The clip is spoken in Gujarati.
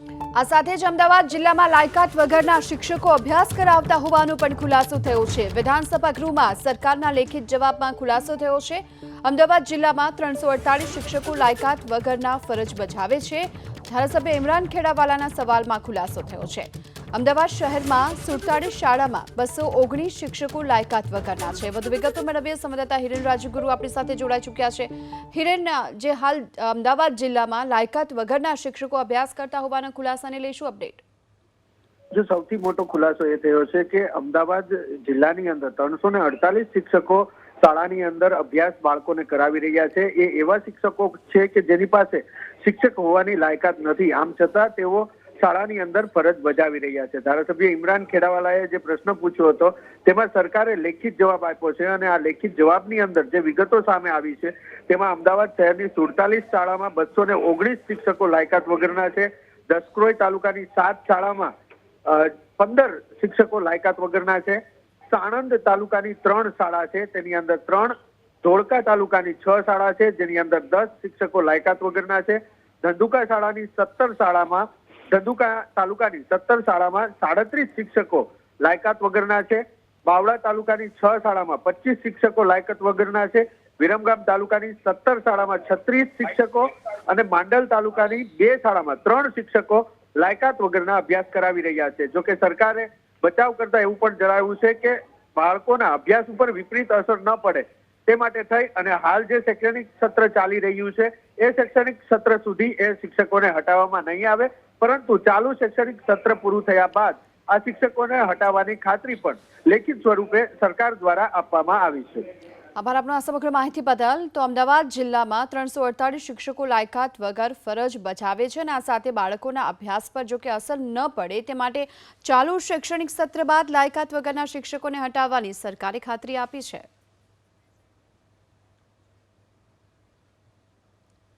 આ સાથે જ અમદાવાદ જિલ્લામાં લાયકાત વગરના શિક્ષકો અભ્યાસ કરાવતા હોવાનો પણ ખુલાસો થયો છે. વિધાનસભા ગૃહમાં સરકારના લેખિત જવાબમાં ખુલાસો થયો છે. અમદાવાદ જિલ્લામાં ત્રણસો શિક્ષકો લાયકાત વગરના ફરજ બજાવે છે. ધારાસભ્ય ઇમરાન ખેડાવાલાના સવાલમાં ખુલાસો થયો છે. અમદાવાદ શહેરમાં સુડતાળીસ શાળામાં બસો ઓગણીસ શિક્ષકો લાયકાત વગરના છે. વધુ વિગતો મેળવીએ સંવાદદાતા હિરેન રાજગુરુ આપણી સાથે જોડાઈ ચૂક્યા છે. હિરેન, જે હાલ અમદાવાદ જિલ્લામાં લાયકાત વગરના શિક્ષકો અભ્યાસ કરતા હોવાના ખુલાસાને લઈશું અપડેટ. જો સૌથી મોટો ખુલાસો એ થયો છે કે અમદાવાદ જિલ્લાની અંદર ત્રણસો ને અડતાલીસ શિક્ષકો શાળાની અંદર અભ્યાસ બાળકોને કરાવી રહ્યા છે. એ એવા શિક્ષકો છે કે જેની પાસે શિક્ષક હોવાની લાયકાત નથી. આમ છતાં તેઓ શાળાની અંદર ફરજ બજાવી રહ્યા છે. ધારાસભ્ય ઇમરાન ખેડાવાલાએ જે પ્રશ્ન પૂછ્યો હતો, તેમાં સરકારે લેખિત જવાબ આપ્યો છે અને આ લેખિત જવાબની અંદર જે વિગતો સામે આવી છે, તેમાં અમદાવાદ શહેરની સુડતાલીસ શાળામાં બસો ને ઓગણીસ શિક્ષકો લાયકાત વગરના છે. દસક્રોઈ તાલુકાની સાત શાળામાં પંદર શિક્ષકો લાયકાત વગરના છે. સાણંદ તાલુકાની ત્રણ શાળા છે, તેની અંદર ત્રણ. ધોળકા તાલુકાની છ શાળા છે, જેની અંદર દસ શિક્ષકો લાયકાત વગરના છે. ધંધુકા શાળાની સત્તર શાળામાં ધંધુકા તાલુકાની સત્તર શાળામાં સાડત્રીસ શિક્ષકો લાયકાત વગરના છે. બાવળા તાલુકાની છ શાળામાં પચીસ શિક્ષકો લાયકાત વગરના છે. વિરમગામ તાલુકાની સત્તર શાળામાં છત્રીસ શિક્ષકો અને માંડલ તાલુકાની બે શાળામાં ત્રણ શિક્ષકો લાયકાત વગરના અભ્યાસ કરાવી રહ્યા છે. જોકે સરકારે બચાવ કરતા એવું પણ જણાવ્યું છે કે બાળકોના અભ્યાસ ઉપર વિપરીત અસર ન પડે. તે માટે થઈ અને હાલ જે શૈક્ષણિક સત્ર ચાલી રહ્યું છે, એ શૈક્ષણિક સત્ર સુધી એ શિક્ષકોને હટાવવામાં નહીં આવે, પરંતુ ચાલુ શૈક્ષણિક સત્ર પૂરું થયા બાદ આ શિક્ષકોને હટાવવાની ખાતરી પણ લેખિત સ્વરૂપે સરકાર દ્વારા આપવામાં આવી છે. આભાર આપનો સમગ્ર માહિતી બદલ. તો અમદાવાદ જિલ્લામાં ત્રણસો અડતાલીસ શિક્ષકો લાયકાત વગર ફરજ બજાવે છે અને આ સાથે બાળકોના અભ્યાસ પર જો કે અસર ન પડે, તે માટે ચાલુ શૈક્ષણિક સત્ર બાદ લાયકાત વગરના શિક્ષકોને હટાવવાની સરકારે ખાતરી આપી છે.